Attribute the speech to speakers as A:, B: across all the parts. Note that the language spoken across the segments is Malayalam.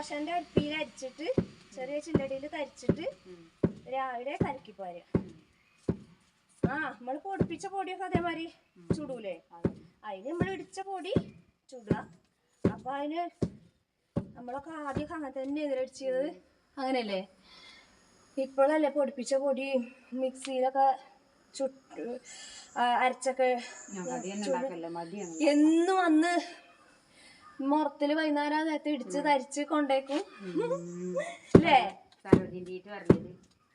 A: ദോശന്റെ അടുപ്പിൽ അരിച്ചിട്ട് ചെറിയ ചില്ലടിയിൽ കരിച്ചിട്ട് രാവിലെ കലക്കി പോര. ആ നമ്മൾ പൊടിപ്പിച്ച പൊടിയൊക്കെ അതേമാതിരി ചുടൂലേ? അതിന് നമ്മൾ ഇടിച്ച പൊടി ചുടുക അപ്പൊ അതിന് നമ്മളൊക്കെ ആദ്യമൊക്കെ അങ്ങനെ തന്നെ എതിരടിച്ചത് അങ്ങനെയല്ലേ? ഇപ്പോഴല്ലേ പൊടിപ്പിച്ച പൊടി മിക്സിയിലൊക്കെ ചുട്ട് അരച്ചൊക്കെ എന്നും അന്ന് മുറത്തിൽ വൈകുന്നേരം നേരത്തെ ഇടിച്ച് തരിച്ച് കൊണ്ടേക്കും. അല്ലേ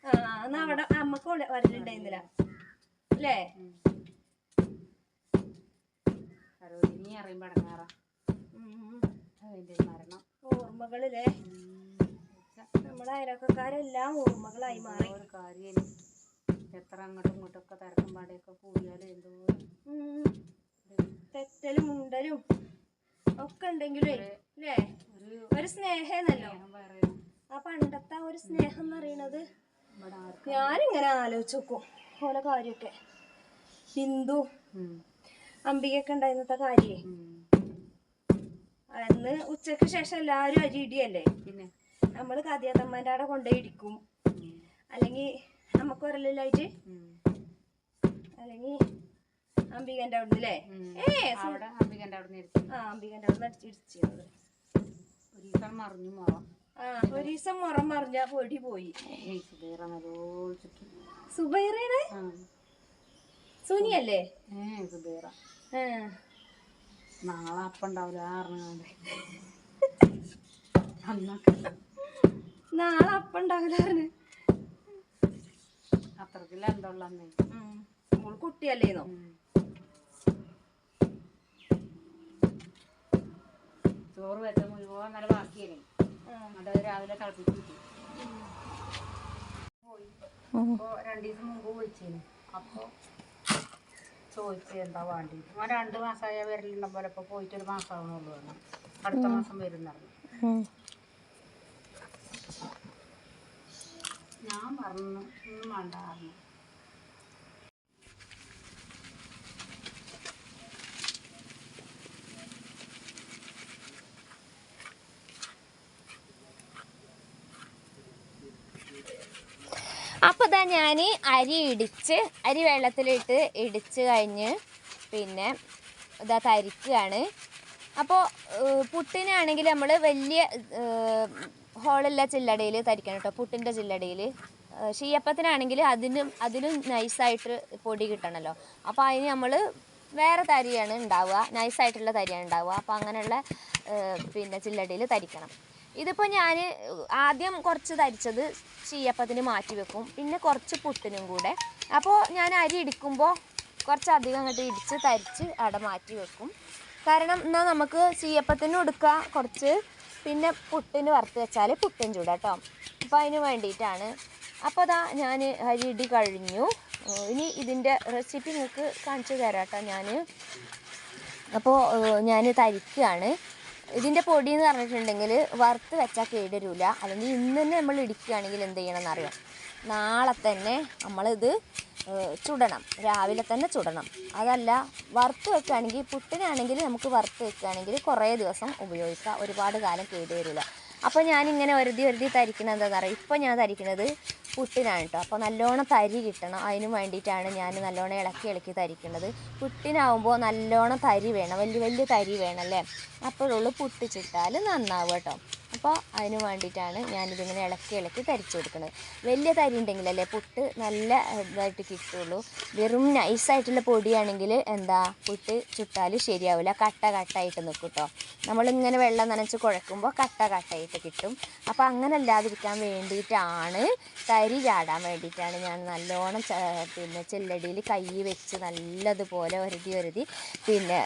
A: ആ എന്നാ അവിടെ അമ്മയ്ക്ക് വരലുണ്ടായിരുന്നില്ല. അല്ലേ ഓർമ്മകളില്ലേ? നമ്മുടെ അയലക്കാരെല്ലാം ഓർമ്മകളായി മാറി.
B: ഒരു കാര്യം എത്ര അങ്ങോട്ടും ഇങ്ങോട്ടും ഒക്കെ തരക്കും പാടെയൊക്കെ കൂടിയാലും എന്തോ
A: തെറ്റലും മുണ്ടലും. ഒക്കെ ഉണ്ടെങ്കിലേ അല്ലേ
B: ഒരു
A: സ്നേഹന്നല്ലോ. ആ പണ്ടത്തെ ഒരു സ്നേഹം എന്ന് പറയണത് ഞാനിങ്ങനെ ആലോചിച്ച് നോക്കും ഓരോ കാര്യമൊക്കെ.
B: ബിന്ദു.
A: അംബികയൊക്കെ ഉണ്ടായിരുന്നത്തെ കാര്യേ. അന്ന് ഉച്ചയ്ക്ക് ശേഷം എല്ലാവരും അരി ഇടിയല്ലേ?
B: പിന്നെ?
A: നമ്മൾ കതിയാത്തമ്മേന്റെ അവിടെ കൊണ്ടുപോയി ഇടിക്കും. അല്ലെങ്കിൽ നമുക്ക് ഒരലില്ലായിട്ട്
B: ഉം.
A: അല്ലെങ്കിൽ അംബികന്റെ അവിടെ അല്ലേ. ഏ
B: അവിടെ അംബികന്റെ അവിടെ നിർത്തി
A: ആ അംബികന്റെ അവിടെ നിന്ന് ഇടിച്ചത്
B: ഒരു ദിവസം മറിഞ്ഞു മോറം.
A: ആ മുറം മറിഞ്ഞ പൊടി പോയി. സുബൈറയുടെ സുനിയല്ലേ?
B: സുബീറ. നാളെ അപ്പുണ്ടാവില്ല അറിഞ്ഞാണ്ട്
A: നാളെ അപ്പം ഉണ്ടാകലാറിന്
B: അത്രക്കില്ല എന്തുള്ളന്നേ?
A: മോൾ കുട്ടിയല്ലേന്നോ?
B: ചോറ് വെച്ച മുഴുവൻ നല്ല ബാക്കിയല്ലേ അത് രാവിലെ തിളപ്പിച്ചു അപ്പോൾ രണ്ട് ദിവസം മുമ്പ് വിളിച്ചിരുന്നു അപ്പോൾ ചോദിച്ചു എന്താ വേണ്ടി ഞാൻ രണ്ട് മാസമായ വരലുണ്ട പോലെ ഇപ്പോൾ പോയിട്ട് ഒരു മാസം ആവണുള്ളൂ പറഞ്ഞു. അടുത്ത മാസം വരുന്നറിഞ്ഞു ഞാൻ പറഞ്ഞു ഒന്നും വേണ്ട പറഞ്ഞു.
A: അപ്പോൾ ഇതാ ഞാൻ അരി ഇടിച്ച് അരി വെള്ളത്തിലിട്ട് ഇടിച്ച് കഴിഞ്ഞ് പിന്നെ ഇതാ തരിക്കുകയാണ് അപ്പോൾ പുട്ടിനാണെങ്കിൽ നമ്മൾ വലിയ ഹോളുള്ള ചില്ലടയിൽ തരിക്കണം കേട്ടോ പുട്ടിന്റെ ചില്ലടയിൽ ഷീയപ്പത്തിനാണെങ്കിൽ അതിനും അതിനും നൈസായിട്ട് പൊടി കിട്ടണമല്ലോ അപ്പോൾ അതിന് നമ്മൾ വേറെ തരിയാണ് ഉണ്ടാവുക നൈസായിട്ടുള്ള തരിയാണ് ഉണ്ടാവുക. അപ്പോൾ അങ്ങനെയുള്ള പിന്നെ ചില്ലടയിൽ തരിക്കണം. ഇതിപ്പോൾ ഞാൻ ആദ്യം കുറച്ച് തരിച്ചത് ചീയപ്പത്തിന് മാറ്റി വെക്കും. പിന്നെ കുറച്ച് പുട്ടിനും കൂടെ. അപ്പോൾ ഞാൻ അരി ഇടിക്കുമ്പോൾ കുറച്ചധികം അങ്ങോട്ട് ഇടിച്ച് തരിച്ച് അവിടെ മാറ്റി വെക്കും. കാരണം എന്നാൽ നമുക്ക് ചീയപ്പത്തിന് കൊടുക്കുക കുറച്ച് പിന്നെ പുട്ടിന് വറുത്ത് വെച്ചാൽ പുട്ടും ചൂടാ കേട്ടോ അപ്പോൾ അതിന് വേണ്ടിയിട്ടാണ്. അപ്പോൾ അതാ ഞാൻ അരി ഇടി കഴിഞ്ഞു. ഇനി ഇതിന്റെ റെസിപ്പി നിങ്ങൾക്ക് കാണിച്ചു തരാം കേട്ടോ ഞാൻ അപ്പോൾ ഞാൻ തരിക്കുകയാണ് ഇതിന്റെ പൊടി എന്ന് പറഞ്ഞിട്ടുണ്ടെങ്കിൽ വറുത്ത് വെച്ചാൽ കേടരൂല. അല്ലെങ്കിൽ ഇന്ന് തന്നെ നമ്മൾ ഇടിക്കുകയാണെങ്കിൽ എന്ത് ചെയ്യണമെന്ന് എന്നറിയാം നാളെ തന്നെ നമ്മളിത് ചുടണം. രാവിലെ തന്നെ ചുടണം. അതല്ല വറുത്ത് വെക്കുകയാണെങ്കിൽ പുട്ടിനാണെങ്കിൽ നമുക്ക് വറുത്ത് വെക്കുകയാണെങ്കിൽ കുറേ ദിവസം ഉപയോഗിക്കാം. ഒരുപാട് കാലം കേടുവരില്ല അപ്പോൾ ഞാനിങ്ങനെ ഒരുതി ഒരുതി തരിക്കുന്നത് എന്താണെന്ന് അറിയാം. ഇപ്പോൾ ഞാൻ തരിക്കുന്നത് പുട്ടിനാണ് കേട്ടോ അപ്പോൾ നല്ലോണം തരി കിട്ടണം. അതിന് വേണ്ടിയിട്ടാണ് ഞാൻ നല്ലോണം ഇളക്കി ഇളക്കി തരിക്കുന്നത്. പുട്ടിനാവുമ്പോൾ നല്ലോണം തരി വേണം. വലിയ വലിയ തരി വേണം അല്ലേ അപ്പോഴുള്ളൂ പുട്ടിച്ചിട്ടാൽ ചുട്ടാൽ നന്നാവും കേട്ടോ. അപ്പോൾ അതിന് വേണ്ടിയിട്ടാണ് ഞാനിതിങ്ങനെ ഇളക്കി ഇളക്കി തരിച്ചു കൊടുക്കുന്നത് വലിയ തരി ഉണ്ടെങ്കിലല്ലേ പുട്ട് നല്ല ഇതായിട്ട് കിട്ടുള്ളൂ. വെറും നൈസായിട്ടുള്ള പൊടിയാണെങ്കിൽ എന്താ പുട്ട് ചുട്ടാൽ ശരിയാവില്ല. കട്ട കട്ടായിട്ട് നിൽക്കും കേട്ടോ നമ്മളിങ്ങനെ വെള്ളം നനച്ച് കുഴക്കുമ്പോൾ കട്ട കട്ടായിട്ട് കിട്ടും. അപ്പോൾ അങ്ങനെ അല്ലാതിരിക്കാൻ വേണ്ടിയിട്ടാണ് തരി ചാടാൻ വേണ്ടിയിട്ടാണ് ഞാൻ നല്ലോണം പിന്നെ ചെല്ലടിയിൽ കൈ വെച്ച് നല്ലതുപോലെ ഒരുതി ഒരുതി പിന്നെ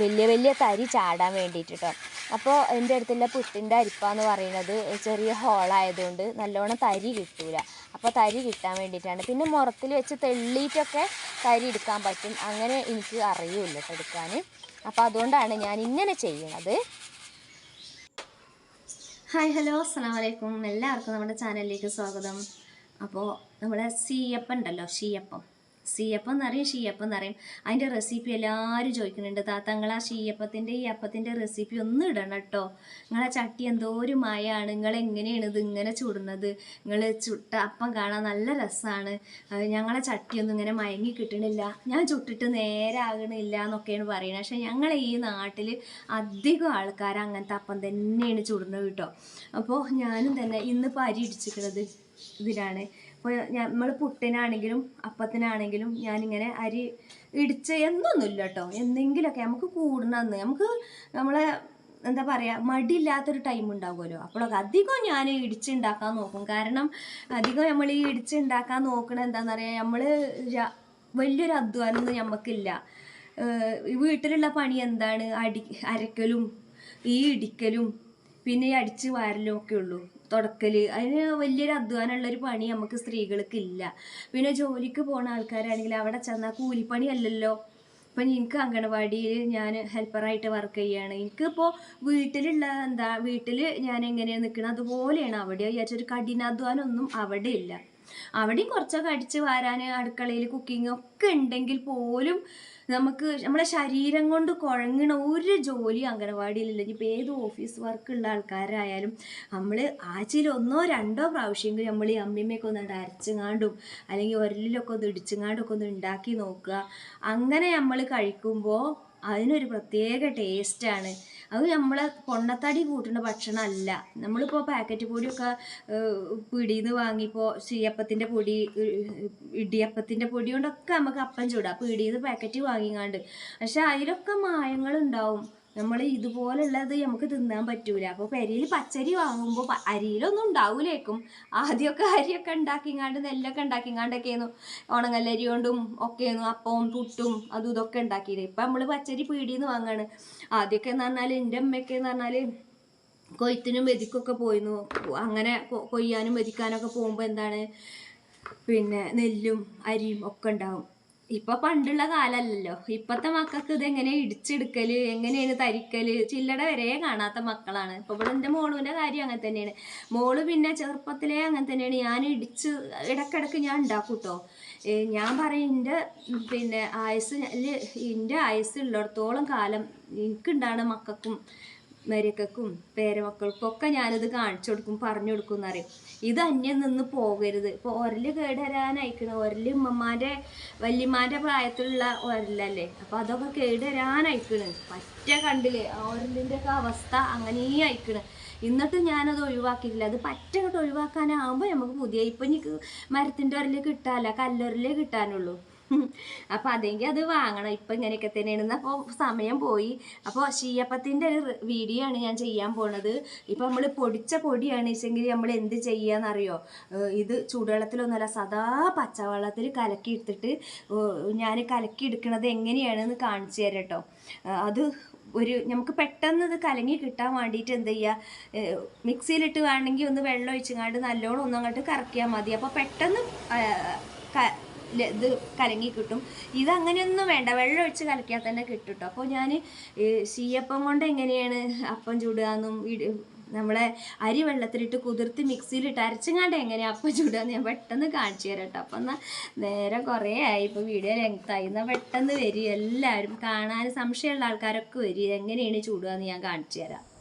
A: വലിയ വലിയ തരി ചാടാൻ വേണ്ടിയിട്ട് കേട്ടോ അപ്പോൾ എന്റെ അടുത്തുള്ള പുട്ടിന്റെ അരിപ്പാന്ന് പറയുന്നത് ചെറിയ ഹോളായതുകൊണ്ട് നല്ലോണം തരി കിട്ടൂല. അപ്പോൾ തരി കിട്ടാൻ വേണ്ടിയിട്ടാണ് പിന്നെ മുറത്തിൽ വെച്ച് തെള്ളിയിട്ടൊക്കെ തരി എടുക്കാൻ പറ്റും. അങ്ങനെ എനിക്ക് അറിയില്ല എടുക്കാൻ അപ്പോൾ അതുകൊണ്ടാണ് ഞാൻ ഇങ്ങനെ ചെയ്യുന്നത് ഹായ് ഹലോ അസ്സാം എല്ലാവർക്കും നമ്മുടെ ചാനലിലേക്ക് സ്വാഗതം. അപ്പോൾ നമ്മുടെ സീയപ്പം ഉണ്ടല്ലോ ഷീയപ്പം സീയപ്പം എന്നറിയും ഷീയപ്പം എന്നറിയും അതിന്റെ റെസിപ്പി എല്ലാവരും ചോദിക്കുന്നുണ്ട് താത്ത നിങ്ങൾ ആ ഷീയപ്പത്തിന്റെ ഈ അപ്പത്തിന്റെ റെസിപ്പി ഒന്ന് ഇടണം കേട്ടോ നിങ്ങളെ ചട്ടി എന്തോ ഒരു മായാണ് നിങ്ങൾ എങ്ങനെയാണ് ഇത് ഇങ്ങനെ ചുടുന്നത്? നിങ്ങൾ ചുട്ട അപ്പം കാണാൻ നല്ല രസമാണ് ഞങ്ങളെ ചട്ടിയൊന്നും ഇങ്ങനെ മയങ്ങി കിട്ടണില്ല. ഞാൻ ചുട്ടിട്ട് നേരെ ആകണില്ല എന്നൊക്കെയാണ് പറയുന്നത്. പക്ഷേ ഞങ്ങളെ ഈ നാട്ടിൽ അധികം ആൾക്കാർ അങ്ങനത്തെ അപ്പം തന്നെയാണ് ചുടുന്നത് കേട്ടോ അപ്പോൾ ഞാനും തന്നെ ഇന്ന് അരി ഇടിച്ചിരിക്കുന്നത് ഇതിലാണ്. ഇപ്പോൾ നമ്മൾ പുട്ടിനാണെങ്കിലും അപ്പത്തിനാണെങ്കിലും ഞാനിങ്ങനെ അരി ഇടിച്ച് എന്നൊന്നുമില്ല കേട്ടോ എന്തെങ്കിലുമൊക്കെ നമുക്ക് കൂടണമെന്ന് നമുക്ക് നമ്മളെ എന്താ പറയുക മടിയില്ലാത്തൊരു ടൈം ഉണ്ടാവുമല്ലോ. അപ്പോഴൊക്കെ അധികം ഞാൻ ഇടിച്ചുണ്ടാക്കാൻ നോക്കും. കാരണം അധികം നമ്മൾ ഈ ഇടിച്ചുണ്ടാക്കാൻ നോക്കണ എന്താണെന്ന് പറയുക നമ്മൾ വലിയൊരു അധ്വാനമൊന്നും നമുക്കില്ല വീട്ടിലുള്ള പണി എന്താണ്? അടി അരക്കലും ഈ ഇടിക്കലും പിന്നെ ഈ അടിച്ച് വാരലും ഒക്കെ ഉള്ളൂ. തുടക്കൽ അതിന് വലിയൊരു അധ്വാനമുള്ളൊരു പണി നമുക്ക് സ്ത്രീകൾക്ക് ഇല്ല പിന്നെ ജോലിക്ക് പോകുന്ന ആൾക്കാരാണെങ്കിൽ അവിടെ ചെന്നാൽ കൂലിപ്പണി അല്ലല്ലോ ഇപ്പം എനിക്ക് അങ്കണവാടിയിൽ ഞാൻ ഹെൽപ്പറായിട്ട് വർക്ക് ചെയ്യാണ്. എനിക്കിപ്പോൾ വീട്ടിലുള്ള എന്താ വീട്ടിൽ ഞാൻ എങ്ങനെയാണ് നിൽക്കുന്നത് അതുപോലെയാണ്. അവിടെ വിചാരിച്ചൊരു കഠിനാധ്വാനമൊന്നും അവിടെ ഇല്ല. അവിടെയും കുറച്ചൊക്കെ അടിച്ച് വാരാൻ അടുക്കളയിൽ കുക്കിംഗ് ഒക്കെ ഉണ്ടെങ്കിൽ പോലും നമുക്ക് നമ്മുടെ ശരീരം കൊണ്ട് കുഴങ്ങണ ഒരു ജോലി അംഗനവാടിയിലില്ല. ഇനിയിപ്പോൾ ഏത് ഓഫീസ് വർക്ക് ഉള്ള ആൾക്കാരായാലും നമ്മൾ ആഴ്ചയിൽ ഒന്നോ രണ്ടോ പ്രാവശ്യമെങ്കിലും നമ്മൾ ഈ അമ്മിമ്മയൊക്കെ ഒന്ന് അരച്ചുങ്ങാണ്ടും അല്ലെങ്കിൽ ഒരലിലൊക്കെ ഒന്ന് ഇടിച്ചുങ്ങാണ്ടൊക്കെ ഒന്ന് ഉണ്ടാക്കി നോക്കുക. അങ്ങനെ നമ്മൾ കഴിക്കുമ്പോൾ അതിനൊരു പ്രത്യേക ടേസ്റ്റാണ് അത് നമ്മളെ പൊണ്ണത്തടി കൂട്ടുന്ന ഭക്ഷണമല്ല. നമ്മളിപ്പോൾ പാക്കറ്റ് പൊടിയൊക്കെ പിടിയിൽ നിന്ന് വാങ്ങിയപ്പോൾ ചീയപ്പത്തിന്റെ പൊടി ഇടിയപ്പത്തിന്റെ പൊടി കൊണ്ടൊക്കെ നമുക്ക് അപ്പം ചൂടാം. പിടിയിൽ നിന്ന് പാക്കറ്റ് വാങ്ങിങ്ങാണ്ട്. പക്ഷെ അതിലൊക്കെ മായങ്ങളുണ്ടാവും. നമ്മൾ ഇതുപോലുള്ളത് നമുക്ക് തിന്നാൻ പറ്റൂല. അപ്പോൾ പെരയിൽ പച്ചരി വാങ്ങുമ്പോൾ അരിയിലൊന്നും ഉണ്ടാവൂലേക്കും. ആദ്യമൊക്കെ അരിയൊക്കെ ഉണ്ടാക്കിങ്ങാണ്ട് നെല്ലൊക്കെ ഉണ്ടാക്കിങ്ങാണ്ടൊക്കെയായിരുന്നു. ഉണങ്ങല്ലരി കൊണ്ടും ഒക്കെയായിരുന്നു. അപ്പവും പുട്ടും അതും ഇതൊക്കെ ഉണ്ടാക്കിയത്. ഇപ്പം നമ്മൾ പച്ചരി പീടിയിൽ നിന്ന് വാങ്ങാണ്. ആദ്യമൊക്കെ എന്ന് പറഞ്ഞാൽ എന്റെ അമ്മയൊക്കെ എന്ന് പറഞ്ഞാൽ കൊയ്ത്തിനും വെതിക്കൊക്കെ പോയിരുന്നു. അങ്ങനെ കൊയ്യാനും വെതിക്കാനൊക്കെ പോകുമ്പോൾ എന്താണ്? പിന്നെ നെല്ലും അരിയും ഒക്കെ ഉണ്ടാവും. ഇപ്പൊ പണ്ടുള്ള കാലല്ലല്ലോ. ഇപ്പത്തെ മക്കൾക്ക് ഇത് എങ്ങനെ ഇടിച്ചെടുക്കൽ എങ്ങനെയാണ് തരിക്കൽ ചില്ലട വരെ കാണാത്ത മക്കളാണ്. ഇപ്പൊ ഇവിടെ എന്റെ മോളുവിന്റെ കാര്യം അങ്ങനെ തന്നെയാണ്. മോൾ പിന്നെ ചെറുപ്പത്തിലേ അങ്ങനെ തന്നെയാണ്. ഞാൻ ഇടിച്ച് ഇടക്കിടക്ക് ഞാൻ ഉണ്ടാക്കും കേട്ടോ ഞാൻ പറയും എന്റെ പിന്നെ ആയുസ് എന്റെ ആയുസ് ഉള്ളിടത്തോളം കാലം എനിക്കുണ്ടാണ് മക്കൾക്കും മരിയക്കും പേരമക്കൾക്കും ഒക്കെ ഞാനിത് കാണിച്ചു കൊടുക്കും പറഞ്ഞു കൊടുക്കും എന്നറിയും. ഇത് അന്യം നിന്ന് പോകരുത്. ഇപ്പോൾ ഒരൽ കേടുവരാനയക്കണ. ഒരൽ ഉമ്മമാന്റെ വല്യമാന്റെ പ്രായത്തിലുള്ള ഒരലല്ലേ? അപ്പോൾ അതൊക്കെ കേടുവരാനായിക്കണ്. പറ്റ കണ്ടില്ലേ? ആ ഒരലിന്റെ ഒക്കെ അവസ്ഥ അങ്ങനെ അയക്കണ് എന്നിട്ട് ഞാനത് ഒഴിവാക്കിയിട്ടില്ല. അത് പറ്റങ്ങോട്ട് ഒഴിവാക്കാനാകുമ്പോൾ നമുക്ക് പുതിയ ഇപ്പം എനിക്ക് മരത്തിന്റെ ഒരൽ കിട്ടാല്ല കല്ലൊരലേ കിട്ടാനുള്ളൂ. അപ്പം അതെങ്കിൽ അത് വാങ്ങണം. ഇപ്പം ഇങ്ങനെയൊക്കെ തന്നെയാണ്. അപ്പോൾ സമയം പോയി. അപ്പോൾ ശീയപ്പത്തിന്റെ ഒരു വീഡിയോ ആണ് ഞാൻ ചെയ്യാൻ പോണത്. ഇപ്പം നമ്മൾ പൊടിച്ച പൊടിയാണ് വെച്ചെങ്കിൽ നമ്മൾ എന്ത് ചെയ്യാന്നറിയോ? ഇത് ചൂടുവെള്ളത്തിലൊന്നുമല്ല സദാ പച്ചവെള്ളത്തിൽ കലക്കി എടുത്തിട്ട് ഞാൻ കലക്കി എടുക്കണത് എങ്ങനെയാണെന്ന് കാണിച്ചു തരാം കേട്ടോ അത് ഒരു നമുക്ക് പെട്ടെന്ന് ഇത് കലങ്ങി കിട്ടാൻ വേണ്ടിയിട്ട് എന്ത് ചെയ്യുക മിക്സിയിലിട്ട് വേണമെങ്കിൽ ഒന്ന് വെള്ളം ഒഴിച്ചങ്ങാണ്ട് നല്ലോണം ഒന്നും അങ്ങോട്ട് കറക്കിയാൽ മതി. അപ്പോൾ പെട്ടെന്ന് ഇത് കലങ്ങി കിട്ടും. ഇതങ്ങനെയൊന്നും വേണ്ട. വെള്ളം ഒഴിച്ച് കലക്കിയാൽ തന്നെ കിട്ടും കേട്ടോ അപ്പോൾ ഞാൻ ശീയപ്പം കൊണ്ട് എങ്ങനെയാണ് അപ്പം ചൂടുകയെന്നും നമ്മളെ അരി വെള്ളത്തിലിട്ട് കുതിർത്ത് മിക്സിയിലിട്ട് അരച്ചങ്ങാണ്ട് എങ്ങനെയാണ് അപ്പം ചൂടാന്ന് ഞാൻ പെട്ടെന്ന് കാണിച്ചു തരാം കേട്ടോ അപ്പം എന്നാൽ നേരെ കുറേ ആയി. ഇപ്പോൾ വീഡിയോ ലെങ്ത്തായി. എന്നാൽ പെട്ടെന്ന് വരും എല്ലാവരും കാണാൻ സംശയമുള്ള ആൾക്കാരൊക്കെ വരും എങ്ങനെയാണ് ചൂടുകയെന്ന് ഞാൻ കാണിച്ചു തരാം.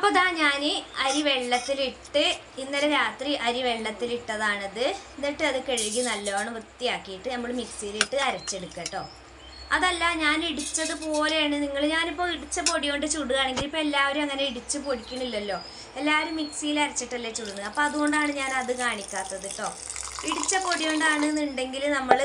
A: അപ്പോൾ ദാ ഞാൻ അരി വെള്ളത്തിലിട്ട് ഇന്നലെ രാത്രി അരി വെള്ളത്തിലിട്ടതാണിത്. എന്നിട്ട് അത് കഴുകി നല്ലോണം വൃത്തിയാക്കിയിട്ട് നമ്മൾ മിക്സിയിലിട്ട് അരച്ചെടുക്കുക കേട്ടോ അതല്ല ഞാൻ ഇടിച്ചത് പോലെയാണ്. നിങ്ങൾ ഞാനിപ്പോൾ ഇടിച്ച പൊടി കൊണ്ട് ചുടുകയാണെങ്കിൽ ഇപ്പോൾ എല്ലാവരും അങ്ങനെ ഇടിച്ച് പൊടിക്കണില്ലല്ലോ. എല്ലാവരും മിക്സിയിൽ അരച്ചിട്ടല്ലേ ചുടുന്നത്. അപ്പോൾ അതുകൊണ്ടാണ് ഞാൻ അത് കാണിക്കാത്തത് കേട്ടോ ഇടിച്ച പൊടി കൊണ്ടാണെന്നുണ്ടെങ്കിൽ നമ്മൾ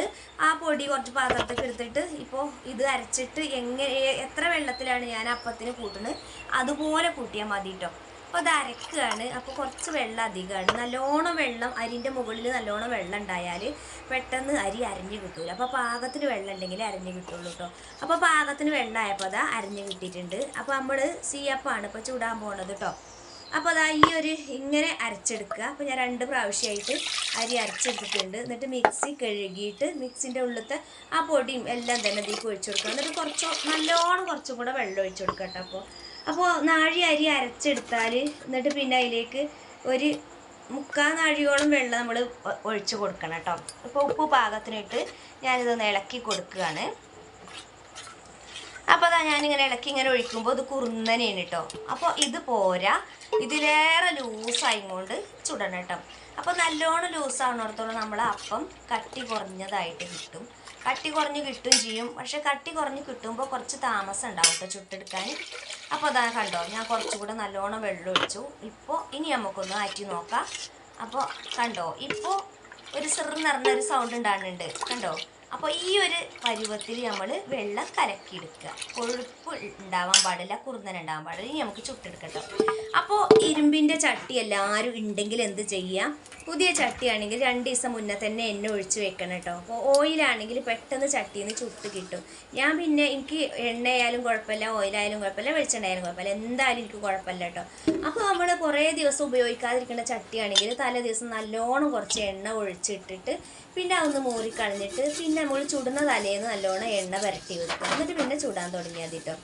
A: ആ പൊടി കുറച്ച് പാത്രത്തിൽ എടുത്തിട്ട് ഇപ്പോൾ ഇത് അരച്ചിട്ട് എങ്ങനെ എത്ര വെള്ളത്തിലാണ് ഞാൻ അപ്പത്തിന് കൂട്ടുന്നത് അതുപോലെ കൂട്ടിയാൽ മതി കേട്ടോ അപ്പോൾ അത് അരക്കുകയാണ് അപ്പോൾ കുറച്ച് വെള്ളം അധികമാണ് നല്ലോണം വെള്ളം അരിന്റെ മുകളിൽ നല്ലോണം വെള്ളം ഉണ്ടായാൽ പെട്ടെന്ന് അരി അരിഞ്ഞ് കിട്ടൂല. അപ്പോൾ പാകത്തിന് വെള്ളം ഉണ്ടെങ്കിൽ അരിഞ്ഞ് കിട്ടുള്ളൂ കേട്ടോ അപ്പോൾ പാകത്തിന് വെള്ളം ആയപ്പോൾ അതാ അരിഞ്ഞ് കിട്ടിയിട്ടുണ്ട്. അപ്പോൾ നമ്മൾ സീയപ്പാണ് ഇപ്പോൾ ചൂടാൻ പോണത് കേട്ടോ അപ്പോൾ അതാ ഈ ഒരു ഇങ്ങനെ അരച്ചെടുക്കുക. അപ്പോൾ ഞാൻ രണ്ട് പ്രാവശ്യമായിട്ട് അരി അരച്ചെടുത്തിട്ടുണ്ട്. എന്നിട്ട് മിക്സി കഴുകിയിട്ട് മിക്സിന്റെ ഉള്ളിലത്തെ ആ പൊടിയും എല്ലാം തന്നെ ഇതിലേക്ക് ഒഴിച്ചു കൊടുക്കുക. എന്നിട്ട് കുറച്ച് നല്ലോണം കുറച്ചും കൂടെ വെള്ളം ഒഴിച്ചു കൊടുക്കുക കേട്ടോ അപ്പോൾ അപ്പോൾ നാഴി അരി അരച്ചെടുത്താൽ എന്നിട്ട് പിന്നെ അതിലേക്ക് ഒരു മുക്കാൽ നാഴിയോളം വെള്ളം നമ്മൾ ഒഴിച്ചു കൊടുക്കണം കേട്ടോ. ഇപ്പോൾ ഉപ്പ് പാകത്തിനിട്ട് ഞാനിതൊന്ന് ഇളക്കി കൊടുക്കുകയാണ്. അപ്പോൾ അതാ ഞാനിങ്ങനെ ഇളക്കി ഇങ്ങനെ ഒഴിക്കുമ്പോൾ ഇത് കുറുന്നനെയാണ് കേട്ടോ അപ്പോൾ ഇത് പോരാ. ഇതിലേറെ ലൂസായി കൊണ്ട് ചുടണം കേട്ടോ അപ്പോൾ നല്ലോണം ലൂസാവുന്നിടത്തോളം നമ്മൾ അപ്പം കട്ടി കുറഞ്ഞതായിട്ട് കിട്ടും. കട്ടി കുറഞ്ഞ് കിട്ടും ചെയ്യും. പക്ഷെ കട്ടി കുറഞ്ഞ് കിട്ടുമ്പോൾ കുറച്ച് താമസം ഉണ്ടാവും കേട്ടോ ചുട്ടെടുക്കാൻ. അപ്പോൾ അതാ കണ്ടോ ഞാൻ കുറച്ചുകൂടെ നല്ലോണം വെള്ളം ഒഴിച്ചു. ഇപ്പോൾ ഇനി നമുക്കൊന്ന് ആറ്റി നോക്കാം. അപ്പോൾ കണ്ടോ ഇപ്പോൾ ഒരു സിറ നിറഞ്ഞൊരു സൗണ്ട് ഉണ്ടാകുന്നുണ്ട്. കണ്ടോ? അപ്പോൾ ഈ ഒരു പരുവത്തിൽ നമ്മൾ വെള്ളം കലക്കിയെടുക്കുക. കൊഴുപ്പ് ഉണ്ടാവാൻ പാടില്ല കുറുന്നൻ ഉണ്ടാവാൻ പാടില്ല. ഇനി നമുക്ക് ചുട്ടെടുക്കട്ടോ. അപ്പോൾ ഇരുമ്പിന്റെ ചട്ടി എല്ലാവരും ഉണ്ടെങ്കിൽ എന്ത് ചെയ്യാം? പുതിയ ചട്ടിയാണെങ്കിൽ രണ്ട് ദിവസം മുന്നേ തന്നെ എണ്ണ ഒഴിച്ച് വെക്കണം കേട്ടോ. അപ്പോൾ ഓയിലാണെങ്കിൽ പെട്ടെന്ന് ചട്ടിയിൽ നിന്ന് ചുട്ട് കിട്ടും. ഞാൻ പിന്നെ എനിക്ക് എണ്ണയായാലും കുഴപ്പമില്ല ഓയിലായാലും കുഴപ്പമില്ല വെളിച്ചെണ്ണയായാലും കുഴപ്പമില്ല. എന്തായാലും എനിക്ക് കുഴപ്പമില്ല കേട്ടോ. അപ്പോൾ നമ്മൾ കുറേ ദിവസം ഉപയോഗിക്കാതിരിക്കുന്ന ചട്ടിയാണെങ്കിൽ തലേ ദിവസം നല്ലോണം കുറച്ച് എണ്ണ ഒഴിച്ചിട്ടിട്ട് പിന്നെ അതൊന്ന് മൂറിക്കളഞ്ഞിട്ട് പിന്നെ നമ്മൾ ചുടുന്ന തലേന്ന് നല്ലോണം എണ്ണ പുരട്ടി വെക്കും എന്നിട്ട് പിന്നെ ചുടാൻ തുടങ്ങിയാൽ മതി കേട്ടോ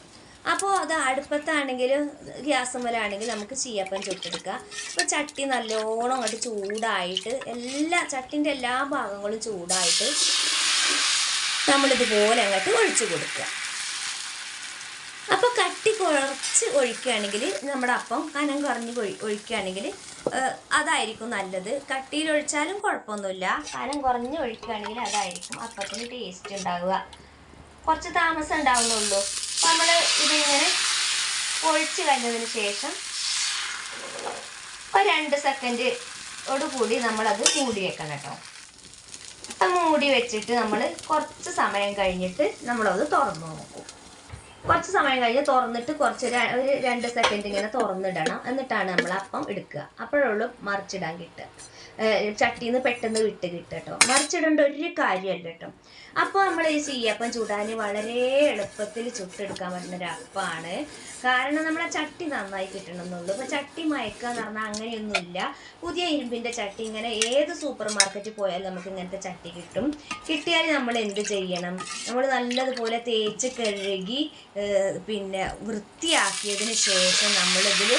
A: അപ്പോൾ അത് അടുപ്പത്താണെങ്കിലും ഗ്യാസ് മുതലാണെങ്കിൽ നമുക്ക് ചീയപ്പം ചുട്ടെടുക്കാം. അപ്പോൾ ചട്ടി നല്ലോണം അങ്ങോട്ട് ചൂടായിട്ട് എല്ലാ ചട്ടിന്റെ എല്ലാ ഭാഗങ്ങളും ചൂടായിട്ട് നമ്മളിതുപോലെ അങ്ങോട്ട് ഒഴിച്ചു കൊടുക്കുക. അപ്പോൾ കട്ടി കുറച്ച് ഒഴിക്കുകയാണെങ്കിൽ നമ്മുടെ അപ്പം കനം കുറഞ്ഞ് ഒഴി ഒഴിക്കുകയാണെങ്കിൽ അതായിരിക്കും നല്ലത്. കട്ടിയിൽ ഒഴിച്ചാലും കുഴപ്പമൊന്നുമില്ല. കനം കുറഞ്ഞ് ഒഴിക്കുകയാണെങ്കിൽ അതായിരിക്കും അപ്പത്തിന് ടേസ്റ്റ് ഉണ്ടാവുക. കുറച്ച് താമസം ഉണ്ടാവുന്നുള്ളൂ. നമ്മൾ ഇതിങ്ങനെ ഒഴിച്ച് കഴിഞ്ഞതിന് ശേഷം ഒരു രണ്ട് സെക്കൻഡോട് കൂടി നമ്മളത് മൂടി വെക്കണം കേട്ടോ. അപ്പം മൂടി വെച്ചിട്ട് നമ്മൾ കുറച്ച് സമയം കഴിഞ്ഞിട്ട് നമ്മളത് തുറന്നു നോക്കും. കുറച്ച് സമയം കഴിഞ്ഞ് തുറന്നിട്ട് കുറച്ച് ഒരു രണ്ട് സെക്കൻഡ് ഇങ്ങനെ തുറന്നിടണം. എന്നിട്ടാണ് നമ്മൾ അപ്പം എടുക്കുക അപ്പോഴുള്ളൂ മറിച്ചിടാൻ കിട്ടുക. ചട്ടിയിൽ നിന്ന് പെട്ടെന്ന് വിട്ട് കിട്ടും കേട്ടോ മറിച്ചിടേണ്ട ഒരു കാര്യമല്ല കേട്ടോ. അപ്പോൾ നമ്മൾ ഈ ചീയപ്പം ചൂടാൻ വളരെ എളുപ്പത്തിൽ ചുട്ടെടുക്കാൻ പറ്റുന്ന ഒരു അപ്പമാണ് കാരണം നമ്മളെ ചട്ടി നന്നായി കിട്ടണമെന്നുള്ളൂ. ഇപ്പോൾ ചട്ടി മയക്കുക എന്ന് പറഞ്ഞാൽ അങ്ങനെയൊന്നുമില്ല. പുതിയ ഇരുമ്പിന്റെ ചട്ടി ഇങ്ങനെ ഏത് സൂപ്പർ മാർക്കറ്റിൽ പോയാലും നമുക്ക് ഇങ്ങനത്തെ ചട്ടി കിട്ടും. കിട്ടിയാൽ നമ്മൾ എന്ത് ചെയ്യണം? നമ്മൾ നല്ലതുപോലെ തേച്ച് കഴുകി പിന്നെ വൃത്തിയാക്കിയതിന് ശേഷം നമ്മളിതിൽ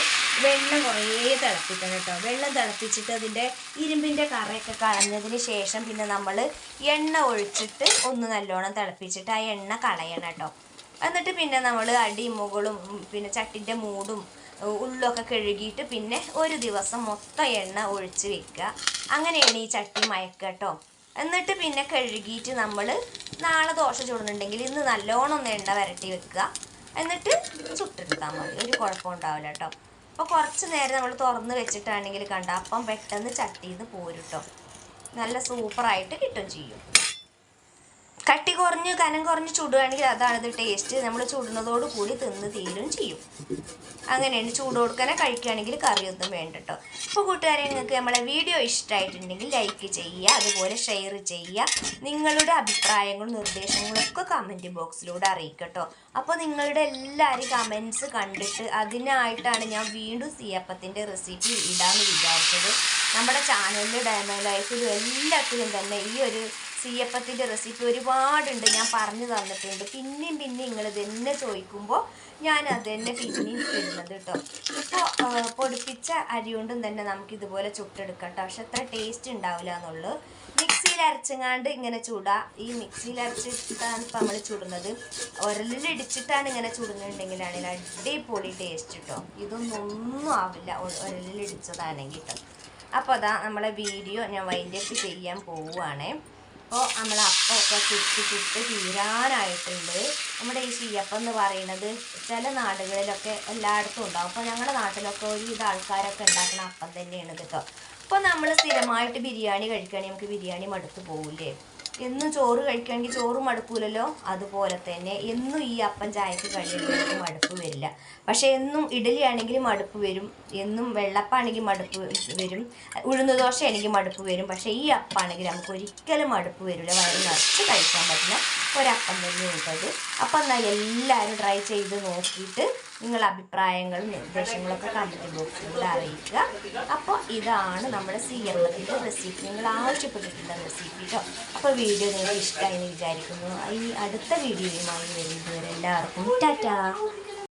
A: വെള്ളം കുറേ തിളപ്പിക്കണം കേട്ടോ. വെള്ളം തിളപ്പിച്ചിട്ട് അതിന്റെ ഇരുമ്പിന്റെ കറയൊക്കെ കളഞ്ഞതിന് ശേഷം പിന്നെ നമ്മൾ എണ്ണ ഒഴിച്ചിട്ട് ഒന്ന് നല്ലോണം തിളപ്പിച്ചിട്ട് ആ എണ്ണ കളയണം കേട്ടോ. എന്നിട്ട് പിന്നെ നമ്മൾ അടി മുകളും പിന്നെ ചട്ടിന്റെ മൂടും ഉള്ളൊക്കെ കഴുകിയിട്ട് പിന്നെ ഒരു ദിവസം മൊത്തം എണ്ണ ഒഴിച്ച് വെക്കുക. അങ്ങനെയാണ് ഈ ചട്ടി മയക്കുക കേട്ടോ. എന്നിട്ട് പിന്നെ കഴുകിയിട്ട് നമ്മൾ നാളെ ദോശ ചൂടുന്നുണ്ടെങ്കിൽ ഇന്ന് നല്ലോണം ഒന്ന് എണ്ണ വരട്ടി വെക്കുക. എന്നിട്ട് ചുട്ടെടുത്താൽ മതി. ഒരു കുഴപ്പമുണ്ടാവില്ല കേട്ടോ. അപ്പോൾ കുറച്ച് നേരം നമ്മൾ തുറന്ന് വെച്ചിട്ടാണെങ്കിൽ കണ്ട അപ്പം പെട്ടെന്ന് ചട്ടിയിൽ നിന്ന് പോരും കേട്ടോ നല്ല സൂപ്പറായിട്ട് കിട്ടും ചെയ്യും. കട്ടി കുറഞ്ഞ് കനം കുറഞ്ഞ് ചുടുകയാണെങ്കിൽ അതാണ് ഇത് ടേസ്റ്റ് നമ്മൾ ചുടുന്നതോട് കൂടി തിന്ന് തീരും ചെയ്യും. അങ്ങനെയാണ് ചൂട് കൊടുക്കാനെ കഴിക്കുകയാണെങ്കിൽ കറിയൊന്നും വേണ്ട കേട്ടോ അപ്പോൾ കൂട്ടുകാരെ നിങ്ങൾക്ക് നമ്മളെ വീഡിയോ ഇഷ്ടമായിട്ടുണ്ടെങ്കിൽ ലൈക്ക് ചെയ്യുക അതുപോലെ ഷെയർ ചെയ്യുക. നിങ്ങളുടെ അഭിപ്രായങ്ങളും നിർദ്ദേശങ്ങളും ഒക്കെ കമന്റ് ബോക്സിലൂടെ അറിയിക്കട്ടോ അപ്പോൾ നിങ്ങളുടെ എല്ലാവരും കമൻസ് കണ്ടിട്ട് അതിനായിട്ടാണ് ഞാൻ വീണ്ടും സിയപ്പത്തിന്റെ റെസിപ്പി ഇടാമെന്ന് വിചാരിച്ചത്. നമ്മുടെ ചാനലിൽ ഡയമണ്ട് ലൈഫിലും എല്ലാത്തിലും തന്നെ ഈ ഒരു സീയപ്പത്തിന്റെ റെസിപ്പി ഒരുപാടുണ്ട് ഞാൻ പറഞ്ഞു തന്നിട്ടുണ്ട്. പിന്നെയും പിന്നെയും നിങ്ങൾ ഇതെന്നെ ചോദിക്കുമ്പോൾ ഞാൻ അത് തന്നെ പിന്നെയും ഇടുന്നത് കേട്ടോ ഇപ്പോൾ പൊടിപ്പിച്ച അരി കൊണ്ടും തന്നെ നമുക്ക് ഇതുപോലെ ചുട്ടെടുക്കാം കേട്ടോ പക്ഷെ അത്ര ടേസ്റ്റ് ഉണ്ടാവില്ല എന്നുള്ളൂ. മിക്സിയിൽ അരച്ചങ്ങാണ്ട് ഇങ്ങനെ ചൂടാ. ഈ മിക്സിയിൽ അരച്ചിട്ടാണ് ഇപ്പം നമ്മൾ ചുടുന്നത്. ഉരലിലിടിച്ചിട്ടാണ് ഇങ്ങനെ ചുടുന്നുണ്ടെങ്കിലാണെങ്കിൽ അടിപൊളി ടേസ്റ്റ് കേട്ടോ ഇതൊന്നും ഒന്നും ആവില്ല ഉരലിലിടിച്ചതാണെങ്കിൽ കേട്ടോ അപ്പോൾ അതാ നമ്മളെ വീഡിയോ ഞാൻ വൈൻഡപ്പ് ചെയ്യാൻ പോവുകയാണേ അപ്പോൾ നമ്മൾ അപ്പമൊക്കെ ചുട്ട് ചുട്ട് തീരാനായിട്ടുണ്ട്. നമ്മുടെ ഈ ചീയപ്പം എന്ന് പറയുന്നത് ചില നാടുകളിലൊക്കെ എല്ലായിടത്തും ഉണ്ടാവും. അപ്പോൾ ഞങ്ങളുടെ നാട്ടിലൊക്കെ ഒരുവിധ ആൾക്കാരൊക്കെ ഉണ്ടാക്കുന്ന അപ്പം തന്നെയാണ് കേട്ടോ അപ്പോൾ നമ്മൾ സ്ഥിരമായിട്ട് ബിരിയാണി കഴിക്കുകയാണെങ്കിൽ നമുക്ക് ബിരിയാണി മടുത്ത് പോകില്ലേ എന്നും ചോറ് കഴിക്കുകയാണെങ്കിൽ ചോറ് മടുപ്പില്ലല്ലോ അതുപോലെ തന്നെ എന്നും ഈ അപ്പം ചായക്ക് കഴിയുമ്പോഴേക്കും മടുപ്പ് വരില്ല. പക്ഷേ എന്നും ഇഡലി ആണെങ്കിൽ മടുപ്പ് വരും. എന്നും വെള്ളപ്പാണെങ്കിൽ മടുപ്പ് വരും. ഉഴുന്ന ദോശ ആണെങ്കിൽ മടുപ്പ് വരും. പക്ഷേ ഈ അപ്പാണെങ്കിൽ നമുക്ക് ഒരിക്കലും മടുപ്പ് വരില്ല. വയറ് നിറച്ച് കഴിക്കാൻ പറ്റുന്ന ഒരപ്പം തന്നെ ഉണ്ടത് അപ്പം എന്നാൽ എല്ലാവരും ട്രൈ ചെയ്ത് നോക്കിയിട്ട് നിങ്ങളുടെ അഭിപ്രായങ്ങളും നിർദ്ദേശങ്ങളൊക്കെ കമന്റ് ബോക്സിലൂടെ അറിയിക്കുക. അപ്പോൾ ഇതാണ് നമ്മുടെ സി എം എത്തിന്റെ റെസിപ്പി നിങ്ങൾ ആവശ്യപ്പെട്ടിട്ടുള്ള റെസിപ്പി കേട്ടോ അപ്പോൾ വീഡിയോ നിങ്ങൾ ഇഷ്ടമായി എന്ന് വിചാരിക്കുന്നു. ഈ അടുത്ത വീഡിയോയുമായി വരുന്നവരെല്ലാവർക്കും ടാറ്റാ.